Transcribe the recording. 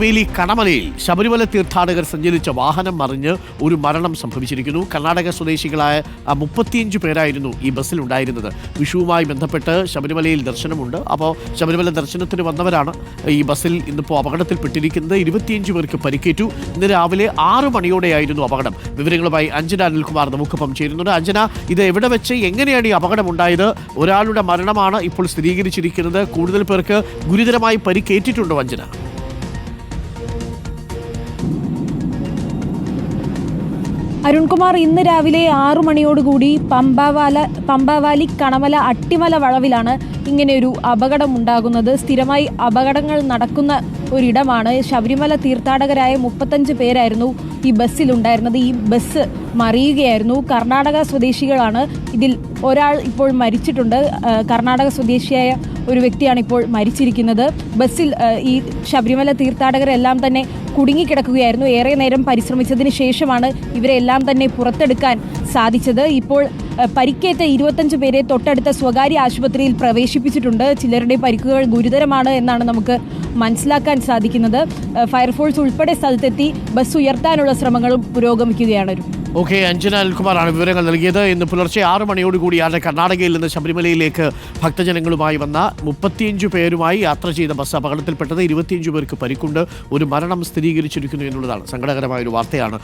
വേലി കടമലയിൽ ശബരിമല തീർത്ഥാടകർ സഞ്ചരിച്ച വാഹനം മറിഞ്ഞ് ഒരു മരണം സംഭവിച്ചിരിക്കുന്നു. കർണാടക സ്വദേശികളായ മുപ്പത്തിയഞ്ച് പേരായിരുന്നു ഈ ബസ്സിൽ ഉണ്ടായിരുന്നത്. വിഷുവുമായി ബന്ധപ്പെട്ട് ശബരിമലയിൽ ദർശനമുണ്ട്. അപ്പോൾ ശബരിമല ദർശനത്തിന് വന്നവരാണ് ഈ ബസ്സിൽ ഇന്നിപ്പോൾ അപകടത്തിൽപ്പെട്ടിരിക്കുന്നത്. ഇരുപത്തിയഞ്ച് പേർക്ക് പരിക്കേറ്റു. ഇന്ന് രാവിലെ ആറ് മണിയോടെയായിരുന്നു അപകടം. വിവരങ്ങളുമായി അഞ്ജന അനിൽകുമാർ നമുക്കൊപ്പം ചേരുന്നുണ്ട്. അഞ്ജന ഇത് എവിടെ വെച്ച് എങ്ങനെയാണ് ഈ അപകടം ഉണ്ടായത് ഒരാളുടെ മരണമാണ് ഇപ്പോൾ സ്ഥിരീകരിച്ചിരിക്കുന്നത്. കൂടുതൽ പേർക്ക് ഗുരുതരമായി പരിക്കേറ്റിട്ടുണ്ടോ അഞ്ജന? അരുൺകുമാർ ഇന്ന് രാവിലെ ആറു മണിയോടുകൂടി പമ്പാവാല പമ്പാവാലി കണമല അട്ടിമല വളവിലാണ് ഇങ്ങനെ ഒരു അപകടം ഉണ്ടാകുന്നത് സ്ഥിരമായി അപകടങ്ങൾ നടക്കുന്ന ഒരിടമാണ്. ശബരിമല തീർത്ഥാടകരായ മുപ്പത്തഞ്ച് പേരായിരുന്നു ഈ ബസ്സിലുണ്ടായിരുന്നത് ഈ ബസ് മറിയുകയായിരുന്നു. കർണാടക സ്വദേശികളാണ് ഇതിൽ ഒരാൾ ഇപ്പോൾ മരിച്ചിട്ടുണ്ട്. കർണാടക സ്വദേശിയായ ഒരു വ്യക്തിയാണ് ഇപ്പോൾ മരിച്ചിരിക്കുന്നത്. ബസ്സിൽ ഈ ശബരിമല തീർത്ഥാടകരെല്ലാം തന്നെ കുടുങ്ങിക്കിടക്കുകയായിരുന്നു. ഏറെ നേരം പരിശ്രമിച്ചതിന് ശേഷമാണ് ഇവരെല്ലാം തന്നെ പുറത്തെടുക്കാൻ സാധിച്ചത്. ഇപ്പോൾ പരിക്കേറ്റ ഇരുപത്തഞ്ച് പേരെ തൊട്ടടുത്ത സ്വകാര്യ ആശുപത്രിയിൽ പ്രവേശിപ്പിച്ചിട്ടുണ്ട്. ചിലരുടെ പരിക്കുകൾ ഗുരുതരമാണ് എന്നാണ് നമുക്ക് മനസ്സിലാക്കാൻ സാധിക്കുന്നത്. ഫയർഫോഴ്സ് ഉൾപ്പെടെ സ്ഥലത്തെത്തി ബസ് ഉയർത്താനുള്ള ശ്രമങ്ങളും പുരോഗമിക്കുകയാണ്. ഓക്കെ അഞ്ജന അൽകുമാറാണ് വിവരങ്ങൾ നൽകിയത്. ഇന്ന് പുലർച്ചെ ആറ് മണിയോടുകൂടിയാണ് കർണാടകയിൽ നിന്ന് ശബരിമലയിലേക്ക് ഭക്തജനങ്ങളുമായി വന്ന മുപ്പത്തിയഞ്ച് പേരുമായി യാത്ര ചെയ്ത ബസ് അപകടത്തിൽപ്പെട്ടത് ഇരുപത്തിയഞ്ച് പേർക്ക് പരിക്കുണ്ട്. ഒരു മരണം സ്ഥിരീകരിച്ചിരിക്കുന്നു എന്നുള്ളതാണ് സങ്കടകരമായ ഒരു വാർത്തയാണ്.